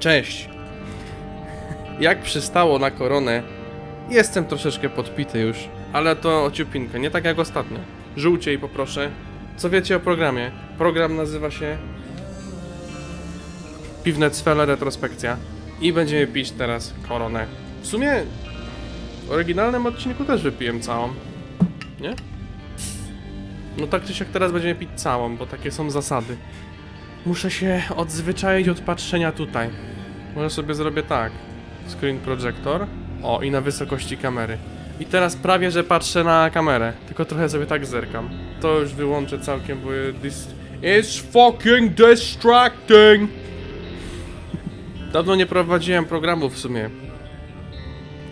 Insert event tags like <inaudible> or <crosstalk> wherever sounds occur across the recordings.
Cześć. Jak przystało na koronę, jestem troszeczkę podpity już, ale to ciupinkę, nie tak jak ostatnio. Żółciej poproszę. Co wiecie o programie? Program nazywa się Piwne Cwele Retrospekcja i będziemy pić teraz koronę. W sumie w oryginalnym odcinku też wypiłem całą, nie? No tak czy siak teraz będziemy pić całą, bo takie są zasady. Muszę się odzwyczaić od patrzenia tutaj. Może sobie zrobię tak. Screen projector. O, i na wysokości kamery. I teraz prawie, że patrzę na kamerę. Tylko trochę sobie tak zerkam. To już wyłączę całkiem, bo this is fucking distracting. Dawno nie prowadziłem programu w sumie.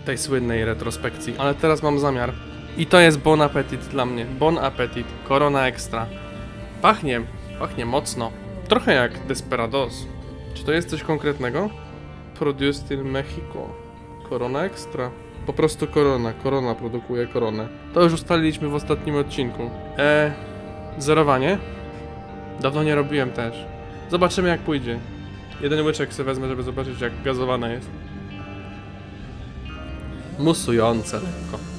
Tej słynnej retrospekcji, ale teraz mam zamiar. I to jest bon appetit dla mnie. Bon appetit. Korona extra. Pachnie, pachnie mocno. Trochę jak Desperados. Czy to jest coś konkretnego? Produced in Mexico. Korona Extra. Po prostu korona. Korona produkuje koronę. To już ustaliliśmy w ostatnim odcinku. E, zerowanie? Dawno nie robiłem też. Zobaczymy jak pójdzie. Jeden łyczek sobie wezmę, żeby zobaczyć jak gazowana jest. Musujące lekko.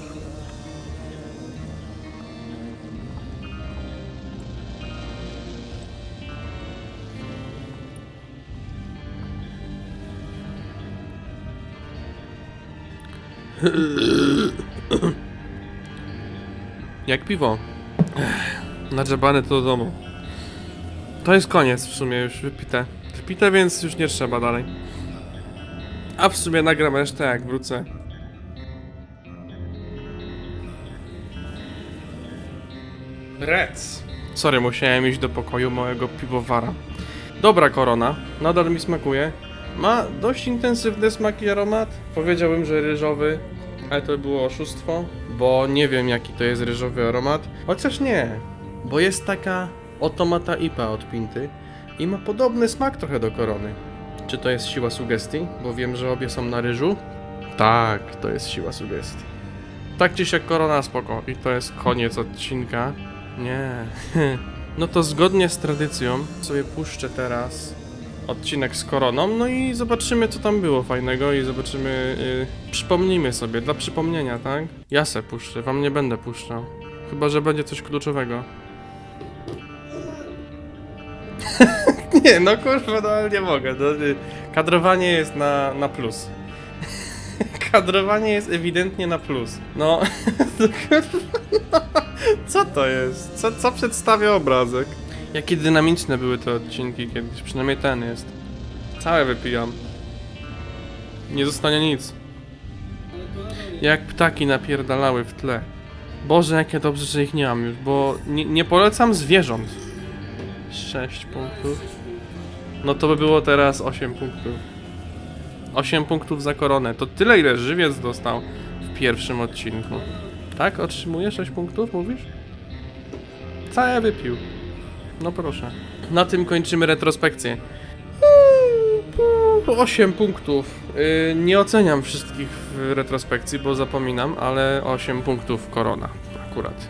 Jak piwo. Ech, Nagrzebane to do domu. To jest koniec w sumie już wypite. Wypite, więc już nie trzeba dalej. A w sumie nagram resztę jak wrócę. Rec. Sorry, musiałem iść do pokoju małego piwowara. Dobra korona, nadal mi smakuje. Ma dość intensywny smak i aromat. Powiedziałbym, że ryżowy, ale to było oszustwo, bo nie wiem jaki to jest ryżowy aromat. Chociaż nie, bo jest taka otomata IPA od Pinty i ma podobny smak trochę do korony. Czy to jest siła sugestii? Bo wiem, że obie są na ryżu. Tak, to jest siła sugestii. Tak czy siak korona spoko i to jest koniec odcinka. Nie. <laughs> No to zgodnie z tradycją sobie puszczę teraz odcinek z koroną, no i zobaczymy co tam było fajnego i zobaczymy, yy, przypomnijmy sobie, dla przypomnienia, tak? Ja se puszczę, wam nie będę puszczał. Chyba, że będzie coś kluczowego. <laughs> nie, no kurwa, no nie mogę. No, y, kadrowanie jest na, na plus. <laughs> kadrowanie jest ewidentnie na plus. No, <laughs> co to jest? Co, co przedstawia obrazek? Jakie dynamiczne były te odcinki kiedyś, przynajmniej ten jest. Całe wypijam. Nie zostanie nic. Jak ptaki napierdalały w tle. Boże, jakie dobrze, że ich nie mam już, bo nie, nie polecam zwierząt. 6 punktów. No to by było teraz 8 punktów. 8 punktów za koronę. To tyle, ile żywiec dostał w pierwszym odcinku. Tak? Otrzymuje 6 punktów, mówisz? Całe wypił. No proszę. Na tym kończymy retrospekcję. 8 punktów. Yy, nie oceniam wszystkich w retrospekcji, bo zapominam, ale 8 punktów korona akurat.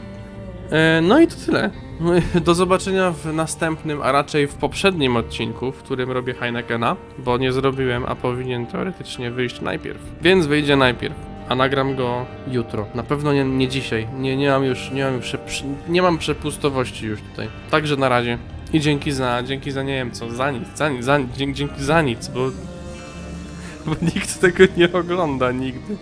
Yy, no i to tyle. <laughs> Do zobaczenia w następnym, a raczej w poprzednim odcinku, w którym robię Heinekena, bo nie zrobiłem, a powinien teoretycznie wyjść najpierw. Więc wyjdzie najpierw, a nagram go jutro. Na pewno nie, nie dzisiaj. Nie, nie mam już, nie mam, już nie mam przepustowości już tutaj. Także na razie. I dzięki za, dzięki za nie wiem co, za nic, za nic, za, dzięki, dzięki za nic, bo, bo nikt tego nie ogląda nigdy.